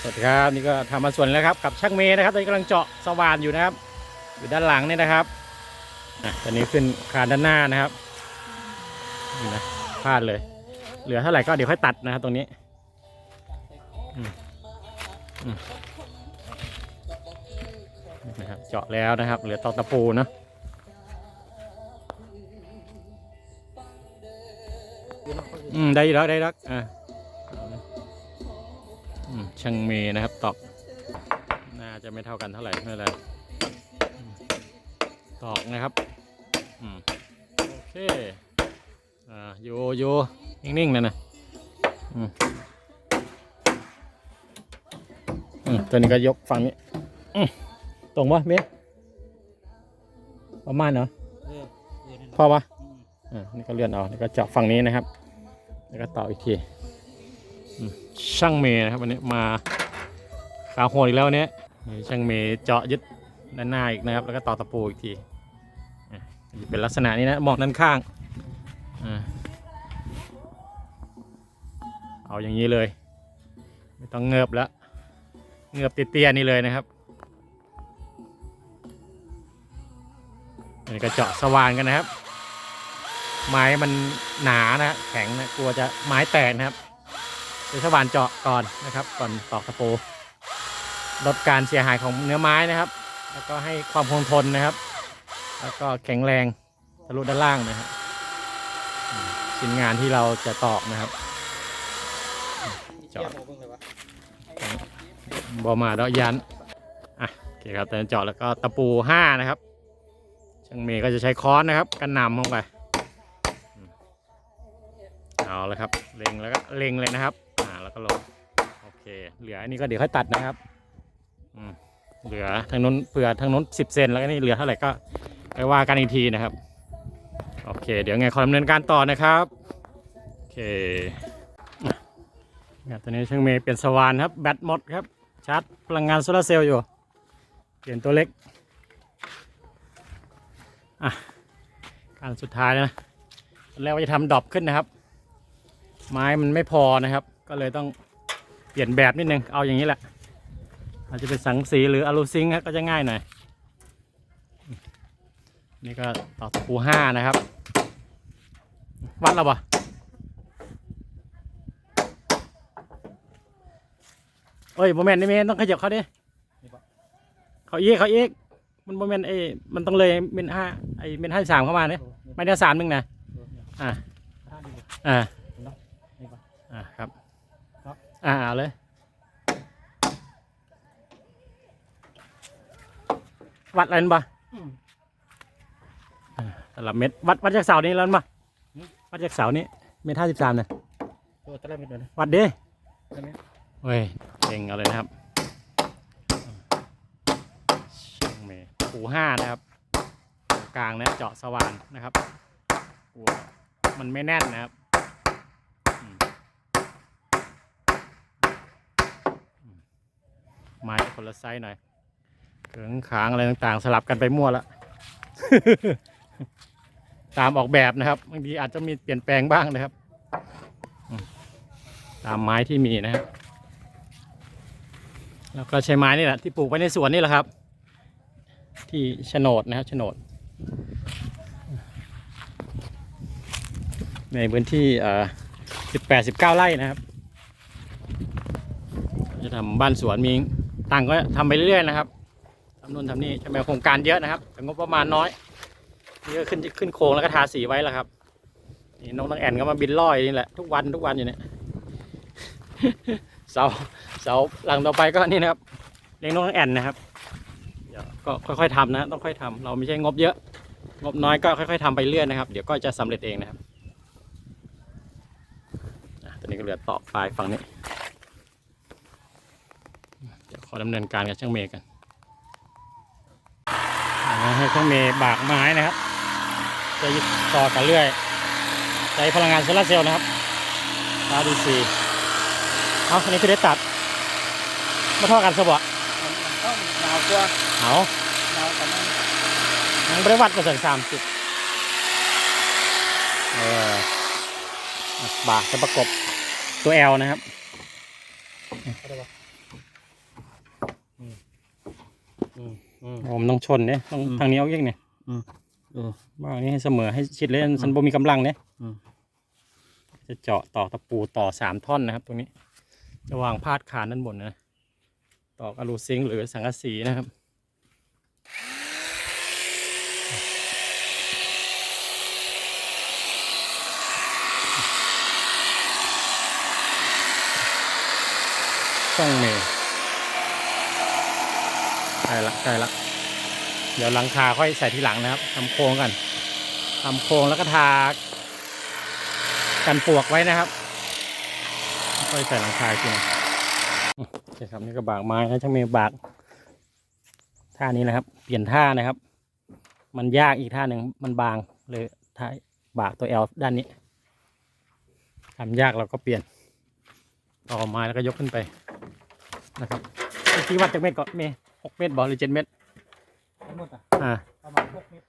สวัสดีครับนี่ก็ทำมาส่วนแล้วครับกับช่างเมย์นะครับตอนนี้กำลังเจาะสว่านอยู่นะครับ อยู่ด้านหลังนี่นะครับอะตอนนี้ขึ้นคานด้านหน้านะครับนี่นะพลาดเลย เหลือเท่าไหร่ก็เดี๋ยวค่อยตัดนะครับตรงนี้อืมอืมนะครับเจาะแล้วนะครับ เหลือตอกตะปูเนาะอืมได้แล้วได้แล้วอะอืม ช่างเมย์นะครับตอกน่าจะไม่เท่ากันเท่าไหร่ไม่เป็นไรอืมตอกนะครับอืมโอเคอ่าโยโยนิ่งๆนะนะอืมอืมตัวนี้ก็ยกฝั่งนี้อืมตรงปะเมย์ประมาณเนาะเออเออนั่นพอปะอืมอ่านี่ก็เลื่อนเอานี่ก็เจาะฝั่งนี้นะครับ แล้วก็ต่ออีกทีอืม ช่างเมย์นะครับวันนี้มาขาโหดอีกแล้ววันนี้นี่ช่างเมย์เจาะยึดด้านหน้าอีกนะครับ แล้วก็ต่อตะปูอีกทีเป็นลักษณะนี้นะมองด้านข้างอเอาอย่างนี้เลย ไม่ต้องเงือบแล้วเงือบเตี้ยๆนี่เลยนะครับอันนี้ก็เจาะสว่านกันนะครับ ไม้มันหนานะแข็งนะกลัวจะไม้แตกนะครับ ใช้สว่านเจาะก่อนนะครับ ก่อนตอกตะปูลดการเสียหายของเนื้อไม้นะครับ แล้วก็ให้ความคงทนนะครับ แล้วก็แข็งแรงทะลุด้านล่างนะครับอืมชิ้นงานที่เราจะตอกนะครับเจียบเอาเบิ่งเลยวะบอมาแล้วยันอะโอเคครับแต่เจาะแล้วก็ตะปูห้านะครับช่างเมย์ก็จะใช้ค้อนนะครับกันนำลงไปอืมเอาละครับเล็งแล้วก็เล็งเลยนะครับอ่า แล้วก็ลงโอเค เหลืออันนี้ก็เดี๋ยวค่อยตัดนะครับอืมเหลือทางนู้นเผื่อทางนู้นสิบเซนแล้วก็นี่เหลือเท่าไหร่ก็ไปว่ากันอีกทีนะครับ โอเค เดี๋ยวไงขอดำเนินการต่อนะครับโอเคนี่ตอนนี้ช่างเมย์เปลี่ยนสว่านครับแบตหมดครับชาร์จพลังงานโซลาร์เซลล์อยู่ เปลี่ยนตัวเล็กอะการสุดท้ายนะแรกว่าจะทำดรอปขึ้นนะครับ ไม้มันไม่พอนะครับ ก็เลยต้องเปลี่ยนแบบนิดนึง เอาอย่างนี้แหละ อาจจะเป็นสังสีหรืออะลูซิงค์ก็จะง่ายหน่อย นี่ก็ต่อตะปูห้านะครับ วัดแล้วปะเอ้ยโมเมนต์นี่เมนต้องขยับเขาดิเขาอีกเขาอีกมันโมเมนต์ไอ้มันต้องเลยเมนห้าไอ้เมนห้าสามเข้ามาเนี่ยไม่ได้สามหนึ่งนะอ่าอ่าอ่าครับ อ่าเอาเลย วัดอะไรนั่นปะอืมสลับเม็ดวัดวัดจากเสานี้แล้วนั่นปะวัดจากเสานี้เมตรห้าสิบสามเนี่ยตัวตะไลไม่โดนนะ วัดดิได้ไหมเฮ้ยเก่งเอาเลยนะครับช่างเมย์ปูห้านะครับตรงกลางเนี่ยเจาะสว่านนะครับกลัวมันไม่แน่นนะครับอืมอืม ไม้คนละไซส์หน่อยเขิงขางอะไรต่างๆ สลับกันไปมั่วล้วตามออกแบบนะครับบางทีอาจจะมีเปลี่ยนแปลงบ้างนะครับ ตามไม้ที่มีนะครับแล้วก็ใช้ไม้นี่แหละที่ปลูกไว้ในสวนนี่แหละครับ ที่โฉนดนะครับโฉนด ในพื้นที่เอ่อสิบแปดสิบเก้าไร่นะครับ จะทำบ้านสวนมี ตังก็ทำไปเรื่อยๆนะครับทำนู่นทำนี่จะมีโครงการเยอะนะครับ แต่งบประมาณน้อยนี่ก็ขึ้นขึ้นโครงแล้วก็ทาสีไว้แล้วครับนี่น้องตังแอนก็มาบินล่อยนี่แหละทุกวันทุกวันอยู่เนี่ยเสาเสาหลังต่อไปก็นี่นะครับเลี้ยงนกนางแอ่นนะครับก็ค่อยๆทำนะต้องค่อยทำเราไม่ใช่งบเยอะ งบน้อยก็ค่อยๆทำไปเรื่อยนะครับ เดี๋ยวก็จะสำเร็จเองนะครับอะตอนนี้ก็เหลือต่อปลายฝั่งนี้ อดำเนินการกับช่างเมย์กันอ่าให้ช่างเมย์บากไม้นะครับ จะยึดต่อกันเรื่อยใช้พลังงานโซลาร์เซลล์นะครับดาวดีซีเอาอันนี้คือได้ตัดมาทอดกันสบะมันมันต้องหนาวกว่าเอาหนาวกว่านั้นมันบริวัติมาถึงสามสิบเอออะบาทจะประกบตัว L นะครับ อะไรวะ อืมอืม โอ้มันต้องชนเนี่ยต้องอืมทางนี้เอาเองเนี่ยเออว่าอันนี้ให้เสมอให้ชิดเลยสันบ่มีกำลังเนี่ยอืมจะเจาะตอกตะปูต่อสามท่อนนะครับ ตรงนี้ จะวางพาดคานด้านบนนะตอกอะลูซิงค์หรือสังกะสีนะครับช่องเมย์ใก ล้ละใกล้ละเดี๋ยวหลังคาค่อยใส่ทีหลังนะครับทำโครงกันทำโครงแล้วก็ทา กันปวกไว้นะครับ ค่อยใส่หลังคาอีกทีนะโอเคครับนี่ก็บากไม้นะช่างเมย์บากท่านี้นะครับ เปลี่ยนท่านะครับ มันยากอีกท่าหนึ่งมันบางเลยท่าบากตัวแอลด้านนี้ทำยากเราก็เปลี่ยนต่อไม้แล้วก็ยกขึ้นไปนะครับเมื่วัดจากเมตรก่อนเมตร หกเมตรบอหรือเจ็ดเมตรทั้งหมดอะอ่าประมาณหกเมตร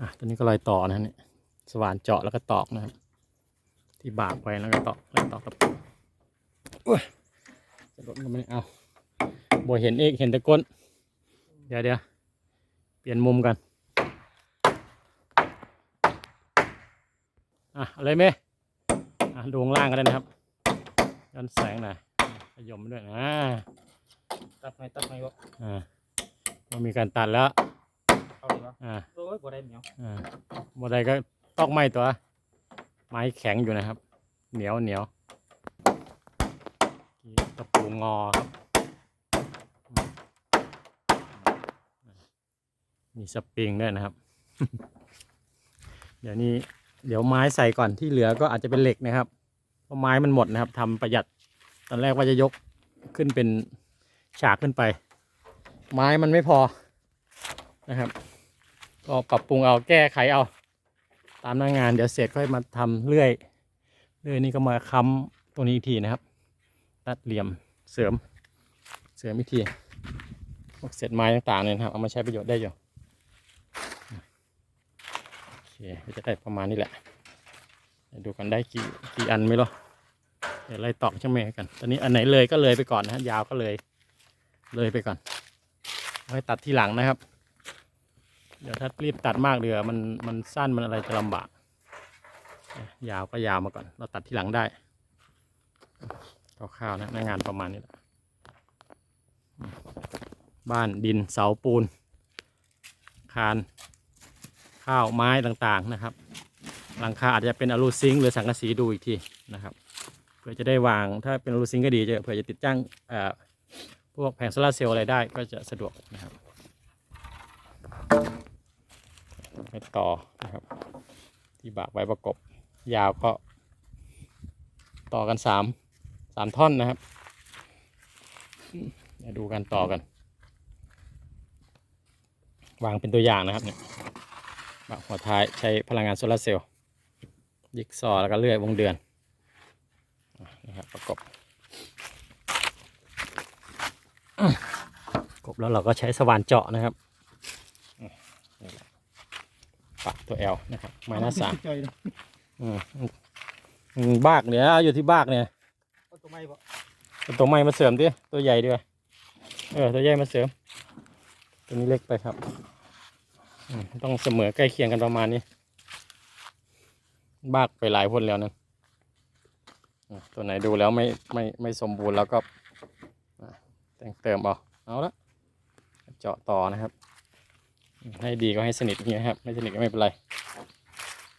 อะตัวนี้ก็รอยต่อนะฮะเนี่ยสว่านเจาะแล้วก็ตอกนะครับที่บากไว้แล้วก็ตอกแล้วตอกตะปูอุ้ยจะลดก็ไม่ได้เอาบัวเห็นเอกเห็นแต่ก้นเดี๋ยวเดี๋ยวเปลี่ยนมุมกัน อะเอะไรไหม อะดูข้างล่างก็ได้นะครับย้อนแสงหน่อยขยมไปด้วยอ่าตัดไงตัดไงวะอ่ามันมีการตัดแล้วเอาดีวะอ่าโอ้ยบ่ได้เหนียวอ่าบันไดก็ตอกไม้ตัว ไม้แข็งอยู่นะครับ เหนียวเหนียวตะปูงอครับอืมมีสปริงด้วยนะครับ เดี๋ยวนี้ เดี๋ยวไม้ใส่ก่อนที่เหลือก็อาจจะเป็นเหล็กนะครับเพราะไม้มันหมดนะครับทำประหยัดตอนแรกว่าจะยกขึ้นเป็นฉากขึ้นไป ไม้มันไม่พอนะครับ ก็ปรับปรุงเอาแก้ไขเอา ตามหน้างานเดี๋ยวเสร็จค่อยมาทำเลื่อยเลื่อยนี่ก็มาค้ำตรงนี้อีกทีนะครับตัดเหลี่ยมเสริมเสริมอีกทีพวกเศษไม้ต่างๆเนี่ยครับเอามาใช้ประโยชน์ได้อยู่โอเค ก็จะได้ประมาณนี้แหละดูกันได้กี่กี่อันไม่รู้เดี๋ยวไล่ตอกช่างเมย์กัน ตอนนี้อันไหนเลยก็เลยไปก่อนนะฮะยาวก็เลย เลยไปก่อนไว้ตัดทีหลังนะครับ เดี๋ยวถ้ารีบตัดมากเดี๋ยวมันมันสั้นมันอะไรจะลำบาก ยาวก็ยาวมาก่อน เราตัดทีหลังได้คร่าวๆนะหน้างานประมาณนี้แหละบ้านดินเสาปูน คาน ข้าวไม้ต่างๆนะครับ หลังคาอาจจะเป็นอลูซิงหรือสังกะสีดูอีกทีนะครับ เพื่อจะได้วางถ้าเป็นอลูซิงก็ดีจะเผื่อจะติดจ้างพวกแผงโซลาเซลล์อะไรได้ก็จะสะดวกนะครับไปต่อนะครับ ที่บากไว้ประกบยาวก็ ต่อกันสามสามท่อนนะครับเดี๋ยวดูกันต่อกัน วางเป็นตัวอย่างนะครับเนี่ย หัวท้ายใช้พลังงานโซลาร์เซลล์ยิกซอว์แล้วก็เลื่อยวงเดือนอะนะครับประกบประกบแล้วเราก็ใช้สว่านเจาะนะครับปักตัว L นะครับไม้หน้าสามจ่อยเลยอืมอืมบากเนี่ยอยู่ที่บากเนี่ยเอาตัวไม้บ่เอาตัวไม้มาเสริมดิตัวใหญ่ด้วยเออตัวใหญ่มาเสริมตัวนี้เล็กไปครับอืม ต้องเสมอใกล้เคียงกันประมาณนี้ บากไปหลายพ่นแล้วนั้นอะตัวไหนดูแล้วไม่ไม่ไม่สมบูรณ์แล้วก็แต่งเติมเอาเอาละเจาะต่อนะครับ ให้ดีก็ให้สนิทอย่างเงี้ยครับ ไม่สนิทก็ไม่เป็นไร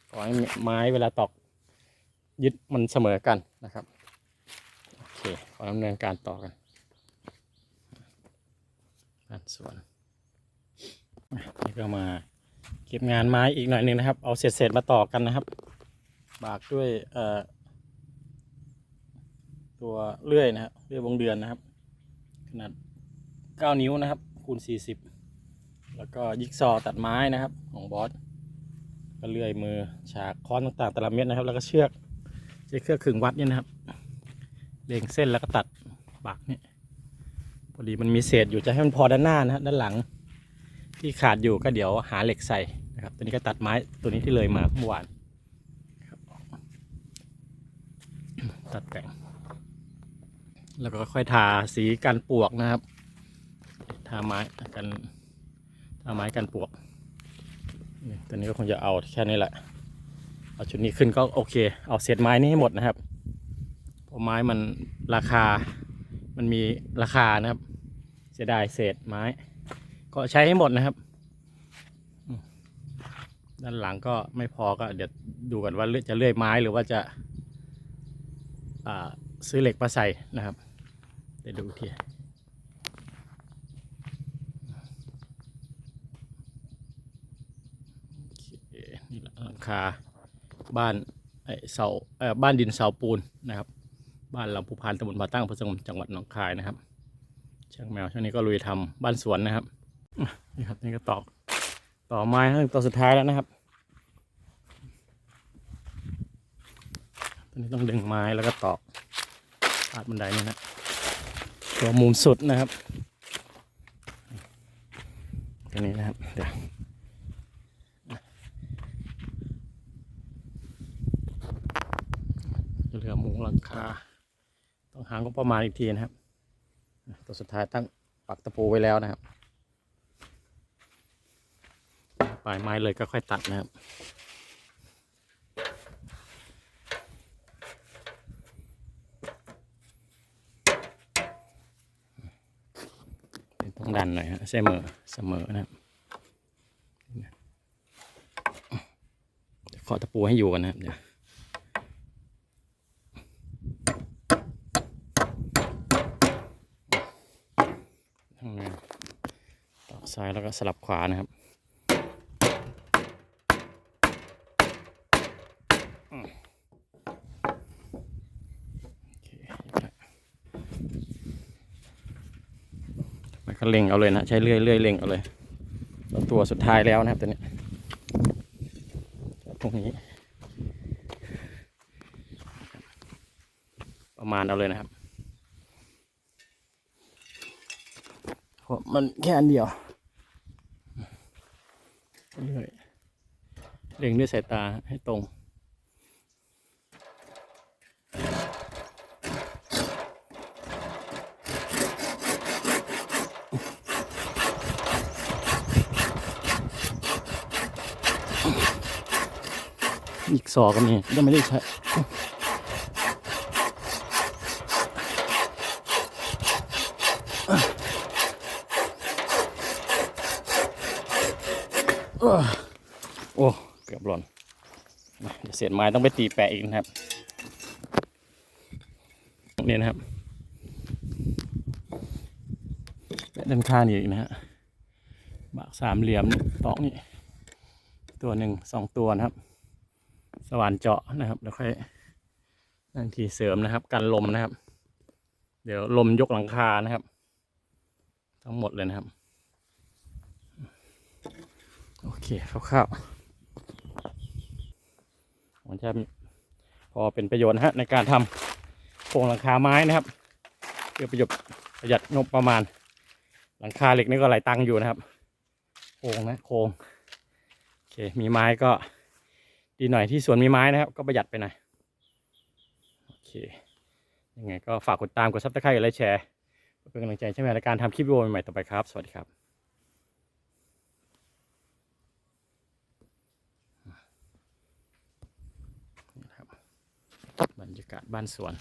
ขอให้ไม้เวลาตอกยึดมันเสมอกันนะครับโอเคขอดำเนินการต่อกันด้านส่วน นี่ก็มาเก็บงานไม้อีกหน่อยหนึ่งนะครับ เอาเศษๆมาต่อกันนะครับ บากด้วยเอ่อตัวเลื่อยนะครับเลื่อยวงเดือนนะครับ ขนาด 9 นิ้วนะครับ คูณ 40 แล้วก็ยิกซอว์ตัดไม้นะครับ ของบอสก็เลื่อยมือฉากค้อนต่างๆแต่ละเม็ดนะครับ แล้วก็เชือกใช้เครื่องขึงวัดเนี่ยนะครับเล็งเส้นแล้วก็ตัดปักเนี่ยพอดีมันมีเศษอยู่จะให้มันพอด้านหน้านะฮะด้านหลัง ที่ขาดอยู่ก็เดี๋ยวหาเหล็กใส่นะครับ ตัวนี้ก็ตัดไม้ตัวนี้ที่เลยมาเมื่อวานตัดแต่ง แล้วก็ค่อยทาสีกันปวกนะครับ ทาไม้กันทาไม้กันปวกตอนนี้ก็คงจะเอาแค่นี้แหละ เอาชุดนี้ขึ้นก็โอเค เอาเศษไม้นี้ให้หมดนะครับเพราะไม้มันราคา มันมีราคานะครับ เสียดายเศษไม้ ก็ใช้ให้หมดนะครับ ด้านหลังก็ไม่พอก็เดี๋ยวดูกันว่าจะเลื่อยไม้หรือว่าจะาซื้อเหล็กมาใส่นะครับ เดี๋ยวดูทีนี่หลังคาบ้านไอเสาบ้านดินเสาปูนนะครับ บ้านลำพูพานตำบลผาตั้งอำเภอสงมจังหวัดหนองคายนะครับช่างแมวช่วงนี้ก็ลุยทำบ้านสวนนะครับ นี่ครับนี่ก็ตอกต่อไม้ทั้งตัวสุดท้ายแล้วนะครับตอนนี้ต้องดึงไม้แล้วก็ตอกปาดบันไดนี่นะตัวมุมสุดนะครับตัวนี้นะครับเดี๋ยวจะเหลือมุงหลังคา ต้องหางก็ประมาณอีกทีนะครับ ตัวสุดท้ายตั้งปักตะปูไว้แล้วนะครับ ปลายไม้เลยก็ค่อยตัดนะครับ ต้องดันหน่อยฮะเสมอเสมอนะครับเดี๋ยวเคาะตะปูให้อยู่กันนะครับเดี๋ยวต่อซ้ายแล้วก็สลับขวานะครับอืมโอเคมันก็ เล็งเอาเลยนะใช้เลื่อยเลื่อยเล็งเอาเลยตัวสุดท้ายแล้วนะครับตัวนี้ตรงนี้ ประมาณเอาเลยนะครับเพราะมันแค่อันเดียวเรื่อยเล็งด้วยสายตาให้ตรง อีกสอก็มียังไม่ได้ใช้โอ้เกือบหล่นนะเดี๋ยวเศษไม้ต้องไปตีแปะอีกนะครับนี่นะครับแปะด้านข้างนี่อีกนะฮะบากสามเหลี่ยมนี่ตอกนี่ตัวหนึ่งสองตัวนะครับ สว่านเจาะนะครับ แล้วค่อยนั่งทีเสริมนะครับ กันลมนะครับ เดี๋ยวลมยกหลังคานะครับ ทั้งหมดเลยนะครับ โอเคคร่าวๆมันจะพอเป็นประโยชน์นะฮะในการทำโครงหลังคาไม้นะครับเพื่อประโยชน์ประหยัดงบประมาณ หลังคาเหล็กนี่ก็หลายตังค์อยู่นะครับโครงนะโครงโอเคมีไม้ก็ ดีหน่อยที่สวนมีไม้นะครับ ก็ประหยัดไปหน่อยโอเคยังไงก็ฝากกดตามกดซับสไครต์และแชร์เพื่อเป็นกำลังใจใช่ไหมในการทำคลิปวิดีโอใหม่ๆต่อไปครับ สวัสดีครับบรรยากาศบ้านสวน